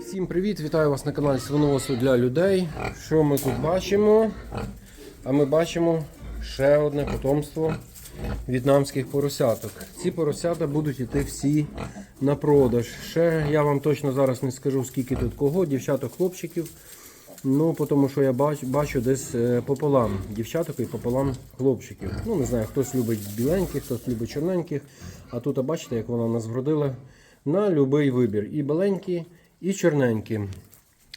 Всім привіт! Вітаю вас на каналі Свиноводство для людей. Що ми тут бачимо? А ми бачимо ще одне потомство в'єтнамських поросяток. Ці поросята будуть йти всі на продаж. Ще я вам точно зараз не скажу, скільки тут кого, дівчаток, хлопчиків. Ну, тому що я бачу, бачу десь е, пополам дівчаток і пополам хлопчиків. Ну, не знаю, хтось любить біленьких, хтось любить чорненьких. А тут, а бачите, як вона нас вродила на будь-який вибір. І біленькі, і чорненькі.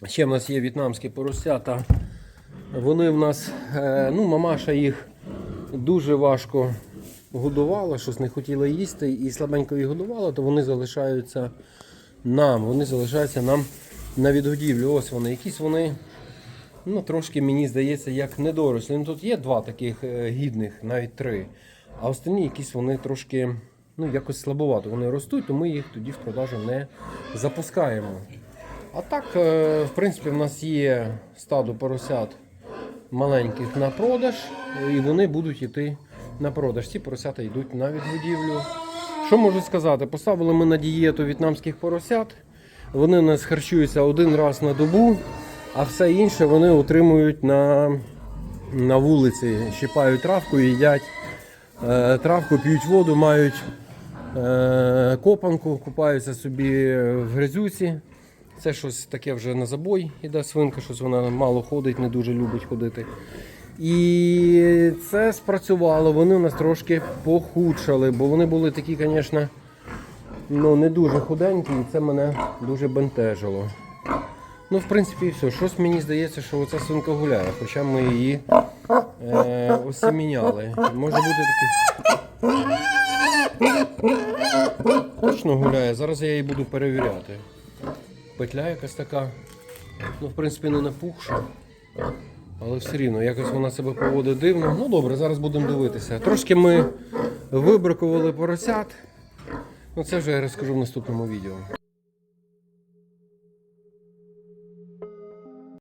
Ще в нас є в'єтнамські поросята. Вони в нас, е, ну, мамаша їх дуже важко годувала, щось не хотіла їсти, і слабенько їх годувала, то вони залишаються нам. Вони залишаються нам на відгодівлю. Ось вони. Якісь вони, ну, трошки мені здається, як недорослі. Ну, тут є два таких е, гідних, навіть три. А останні якісь вони трошки ну, якось слабовато. Вони ростуть, то ми їх тоді в продажу не запускаємо. А так, е, в принципі, в нас є стадо поросят маленьких на продаж, і вони будуть йти на продаж. Ці поросята йдуть на відгодівлю. Що можу сказати? Поставили ми на дієту в'єтнамських поросят. Вони у нас харчуються один раз на добу, а все інше вони отримують на, на вулиці, щипають травку, їдять е, травку, п'ють воду, мають е, копанку, купаються собі в грязюці. Це щось таке вже на забой іде свинка, щось вона мало ходить, не дуже любить ходити. І це спрацювало, вони у нас трошки похудшали, бо вони були такі, звісно, ну, не дуже худенькі, і це мене дуже бентежило. Ну, в принципі, і все. Щось мені здається, що оця свинка гуляє, хоча ми її е, осіміняли. Може бути такий. Точно гуляє. Зараз я її буду перевіряти. Петля якась така. Ну, в принципі, не напухша. Але все рівно, якось вона себе поводить дивно. Ну добре, зараз будемо дивитися. Трошки ми вибракували поросят. Ну це вже я розкажу в наступному відео.